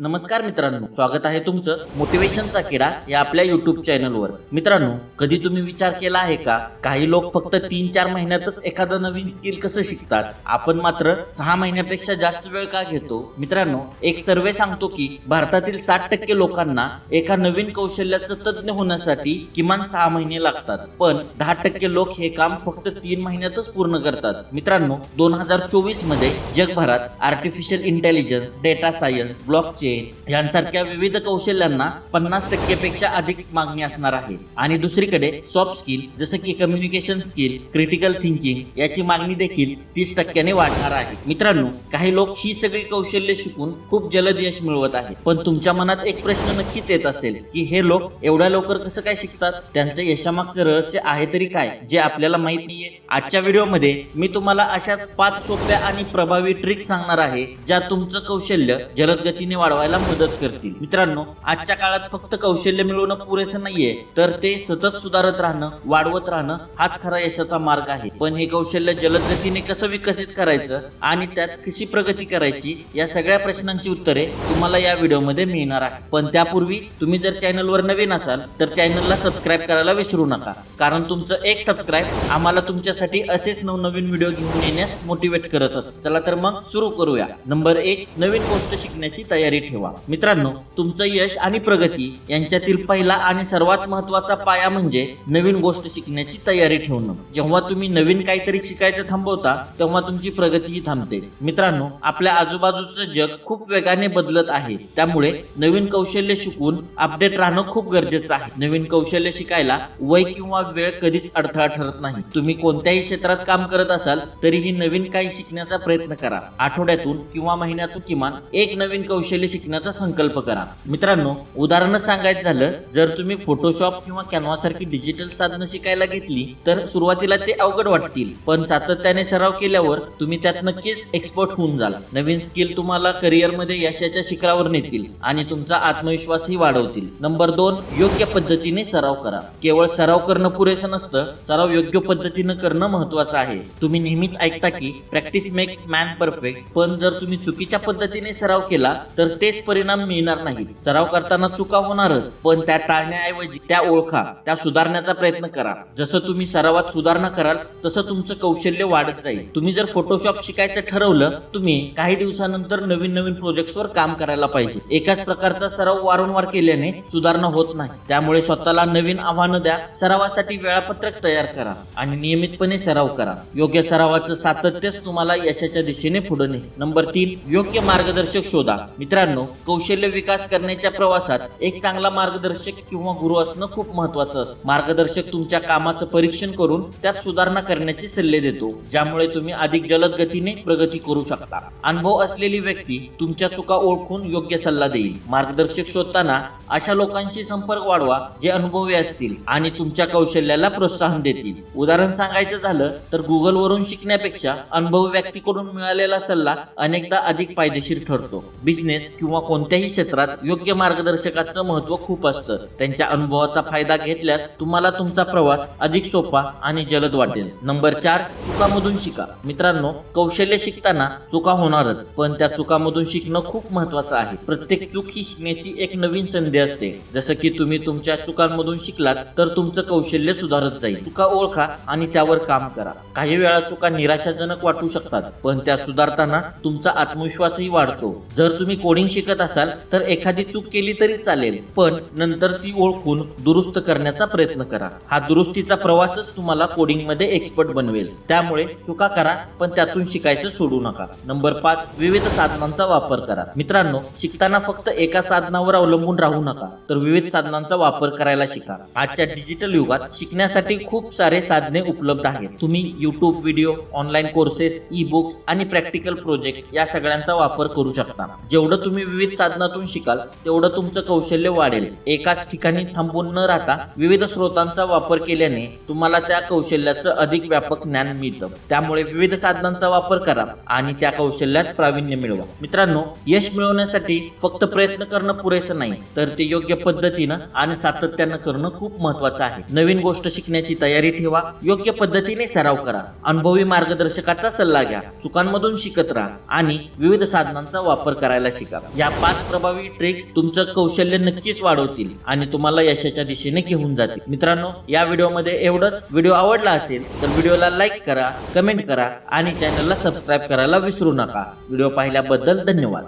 नमस्कार मित्रांनो स्वागत आहे तुमचं मोटिवेशनचा किडा या आपल्या युट्यूब चॅनलवर मित्रांनो कधी तुम्ही विचार केला आहे का? काही लोक फक्त तीन चार महिन्यातच एखादं नवीन स्किल कसं शिकतात? आपण मात्र सहा महिन्यापेक्षा जास्त वेळ का घेतो? मित्रांनो एक सर्वे सांगतो की भारतातील साठ टक्के लोकांना एका नवीन कौशल्याचं तज्ज्ञ होण्यासाठी किमान सहा महिने लागतात. पण दहा टक्के लोक हे काम फक्त तीन महिन्यातच पूर्ण करतात. मित्रांनो दोन हजार चोवीसमध्ये जगभरात artificial intelligence data science blockchain यांसारख्या विविध कौशल्यांना पन्नास टक्केपेक्षा अधिक मागणी असणार आहे. आणि दुसरीकडे सॉफ्ट स्किल जसं की कम्युनिकेशन स्किल क्रिटिकल थिंकिंग याची मागणी देखील तीस टक्क्याने वाढणार आहे. मित्रांनो काही लोक ही सगळी कौशल्य शिकून खूप जलद यश मिळवत आहेत. पण तुमच्या मनात एक प्रश्न नक्कीच येत असेल की हे लोक एवढ्या लवकर कसं काय शिकतात? त्यांचं यशामागचं रहस्य आहे तरी काय जे आपल्याला माहीत नाहीये? आजच्या व्हिडिओमध्ये मी तुम्हाला अशा पाच सोप्या आणि प्रभावी ट्रिक सांगणार आहे ज्या तुमचं कौशल्य जलद गतीने लावायला मदत करतील. मित्रांनो आजच्या काळात फक्त कौशल्य मिळवणं पुरेसं नाहीये तर ते सतत सुधारत राहणं वाढवत राहणं हाच खरा यशाचा मार्ग आहे. पण हे कौशल्य जलद गतीने कसं विकसित करायचं आणि त्यात कशी प्रगती करायची या सगळ्या प्रश्नांची उत्तरे तुम्हाला या व्हिडिओमध्ये मिळणार आहे पण त्यापूर्वी तुम्ही जर चॅनलवर नवीन असाल तर चॅनलला सबस्क्राईब करायला विसरू नका. कारण तुमचं एक सबस्क्राईब आम्हाला तुमच्यासाठी असेच नवनवीन व्हिडिओ घेऊन येण्यास मोटिवेट करत असत. चला तर मग सुरू करूया. नंबर एक नवीन गोष्ट शिकण्याची तयारी ठेवा. मित्रांनो तुमचं यश आणि प्रगती यांच्यातील पहिला आणि सर्वात महत्त्वाचा पाया म्हणजे नवीन गोष्ट शिकण्याची तयारी ठेवणं. जेव्हा तुम्ही नवीन काहीतरी शिकायचं थांबवता तेव्हा तुमची प्रगतीही थांबते. मित्रांनो आपल्या आजूबाजूचं जग खूप वेगाने बदलत आहे. त्यामुळे नवीन कौशल्य शिकून अपडेट राहणं खूप गरजेचं आहे. नवीन कौशल्य शिकायला वय किंवा वेळ कधीच अडथळा ठरत नाही. तुम्ही कोणत्याही क्षेत्रात काम करत असाल तरीही नवीन काही शिकण्याचा प्रयत्न करा. आठवड्यातून किंवा महिन्यातून किमान एक नवीन कौशल्य शिकण्याचा संकल्प करा. मित्रांनो उदाहरण सांगायचं झालं जर तुम्ही फोटोशॉप किंवा कॅनव्हा सारखी डिजिटल साधनं शिकायला घेतली तर सुरुवातीला ते अवघड वाटतील. पण सातत्याने सराव केल्यावर तुम्ही त्यात नक्कीच एक्सपर्ट होऊन जाल. नवीन स्किल तुम्हाला करिअरमध्ये यशाच्या शिखरावर नेतील आणि तुमचा आत्मविश्वासही वाढवतील. नंबर दोन योग्य पद्धतीने सराव करा. केवळ सराव करणं पुरेसं नसतं सराव योग्य पद्धतीनं करणं महत्वाचं आहे. तुम्ही नेहमीच ऐकता की प्रॅक्टिस मेक मॅन परफेक्ट पण जर तुम्ही चुकीच्या पद्धतीने सराव केला तर ते तेच परिणाम मिळणार नाहीत. सराव करताना चुका होणारच पण त्या टाळण्याऐवजी त्या ओळखा त्या सुधारण्याचा प्रयत्न करा. जसं तुम्ही सरावात सुधारणा कराल तसं तुमचं कौशल्य वाढत जाईल. तुम्ही जर फोटोशॉप शिकायचं ठरवलं तुम्ही काही दिवसानंतर नवीन नवीन प्रोजेक्ट्सवर काम करायला पाहिजे. एकाच प्रकारचा सराव वारंवार केल्याने सुधारणा होत नाही. त्यामुळे स्वतःला नवीन आव्हानं द्या सरावासाठी वेळापत्रक तयार करा आणि नियमितपणे सराव करा. योग्य सरावाचं सातत्यच तुम्हाला यशाच्या दिशेने पुढे ने नंबर तीन योग्य मार्गदर्शक शोधा. मित्रांनो कौशल्य विकास करण्याच्या प्रवासात एक चांगला मार्गदर्शक किंवा गुरु असणं खूप महत्वाचं असतं. मार्गदर्शक तुमच्या कामाचं परीक्षण करून त्यात सुधारणा करण्याचे सल्ले देतो ज्यामुळे तुम्ही अधिक जलद गतीने प्रगती करू शकता. अनुभव असलेली व्यक्ती तुमच्या चुका ओळखून योग्य सल्ला देईल. मार्गदर्शक शोधताना अशा लोकांशी संपर्क वाढवा जे अनुभवी असतील आणि तुमच्या कौशल्याला प्रोत्साहन देतील. उदाहरण सांगायचं झालं तर गुगल वरून शिकण्यापेक्षा अनुभवी व्यक्तीकडून मिळालेला सल्ला अनेकदा अधिक फायदेशीर ठरतो. बिझनेस किंवा कोणत्याही क्षेत्रात योग्य मार्गदर्शकाचं महत्त्व खूप असतं. त्यांच्या अनुभवाचा फायदा घेतल्यास तुम्हाला तुमचा प्रवास अधिक सोपा आणि जलद वाटेल. नंबर चार चुकामधून शिका. मित्रांनो कौशल्य शिकताना चुका होणारच पण त्या चुकामधून शिकणं खूप महत्वाचं आहे. प्रत्येक चूक ही शिकण्याची एक नवीन संधी असते. जसं की तुम्ही तुमच्या चुकांमधून शिकलात तर तुमचं कौशल्य सुधारत जाईल. चुका ओळखा आणि त्यावर काम करा. काही वेळा चुका निराशाजनक वाटू शकतात पण त्या सुधारताना तुमचा आत्मविश्वासही वाढतो. जर तुम्ही कोडिंग शिकत असाल तर एखादी चूक केली तरी चालेल पण नंतर ती ओळखून दुरुस्त करण्याचा प्रयत्न करा. हा दुरुस्तीचा प्रवासच तुम्हाला कोडिंगमध्ये एक्सपर्ट बनवेल. त्यामुळे चुका करा पण त्यातून शिकायचं सोडू नका. नंबर पाच विविध साधनांचा वापर करा. मित्रांनो शिकताना फक्त एका साधनावर अवलंबून राहू नका तर विविध साधनांचा वापर करायला शिका. आजच्या डिजिटल युगात शिकण्यासाठी खूप सारे साधने उपलब्ध आहेत. तुम्ही YouTube video online courses e books आणि प्रॅक्टिकल प्रोजेक्ट या सगळ्यांचा वापर करू शकता. जेवढं तुम्ही तुम्ही विविध साधनातून शिकाल तेवढं तुमचं कौशल्य वाढेल. एकाच ठिकाणी थांबून न राहता विविध स्रोतांचा वापर केल्याने तुम्हाला त्या कौशल्याचं अधिक व्यापक ज्ञान मिळतं. त्यामुळे विविध साधनांचा वापर करा आणि त्या कौशल्यात प्रावीण्य मिळवा. मित्रांनो यश मिळवण्यासाठी फक्त प्रयत्न करणं पुरेसं नाही तर ते योग्य पद्धतीनं आणि सातत्यानं करणं खूप महत्वाचं आहे. नवीन गोष्ट शिकण्याची तयारी ठेवा योग्य पद्धतीने सराव करा अनुभवी मार्गदर्शकाचा सल्ला घ्या चुकांमधून शिकत राहा आणि विविध साधनांचा वापर करायला शिका. या पाच प्रभावी ट्रिक्स तुमचं कौशल्य नक्कीच वाढवतील आणि तुम्हाला यशाच्या दिशेने घेऊन जातील. मित्रांनो या व्हिडिओमध्ये एवढंच. व्हिडिओ आवडला असेल तर व्हिडिओला लाईक करा कमेंट करा आणि चॅनलला सबस्क्राईब करायला विसरू नका. व्हिडिओ पाहिल्याबद्दल धन्यवाद.